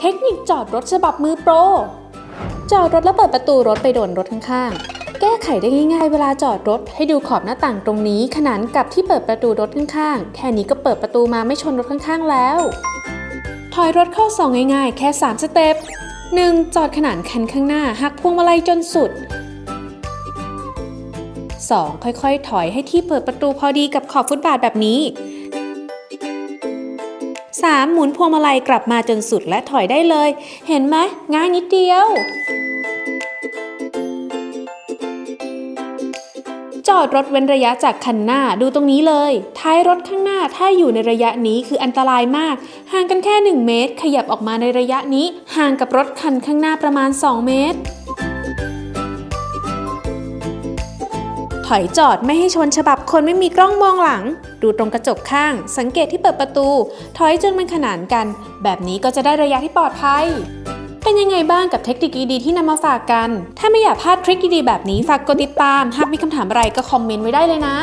เทคนิคจอดรถฉบับมือโปร จอดรถแล้วเปิดประตูรถไปโดนรถข้างๆ แก้ไขได้ง่ายๆ เวลาจอดรถให้ดูขอบหน้าต่างตรงนี้ ขนานกับที่เปิดประตูรถข้างๆ แค่นี้ก็เปิดประตูมาไม่ชนรถข้างๆ แล้ว ถอยรถเข้าซองง่ายๆ แค่ 3 สเต็ป 1. จอดขนานคันข้างหน้าหักพวงมาลัยจนสุด 2. ค่อยๆ ถอยให้ที่เปิดประตูพอดีกับขอบฟุตบาทแบบนี้ 3. หมุนพวงมาลัยกลับมาจนสุดและถอยได้เลย เห็นไหมง่ายนิดเดียว จอดรถเว้นระยะจากคันหน้าดูตรงนี้เลย ท้ายรถข้างหน้าถ้าอยู่ในระยะนี้คืออันตรายมาก ห่างกันแค่ 1 เมตร ขยับออกมาในระยะนี้ ห่างกับรถคันข้างหน้าประมาณ 2 เมตร อยจอดไม่ให้ชนฉบับคนไม่มีกล้องมองหลัง ดูตรงกระจกข้าง สังเกตที่เปิดประตู ถอยจนมันขนานกัน แบบนี้ก็จะได้ระยะที่ปลอดภัย เป็นยังไงบ้างกับเทคนิคดีๆที่นำมาฝากกัน ถ้าไม่อยากพลาดทริคดีๆแบบนี้ฝากกดติดตาม หากมีคำถามอะไรก็คอมเมนต์ไว้ได้เลยนะ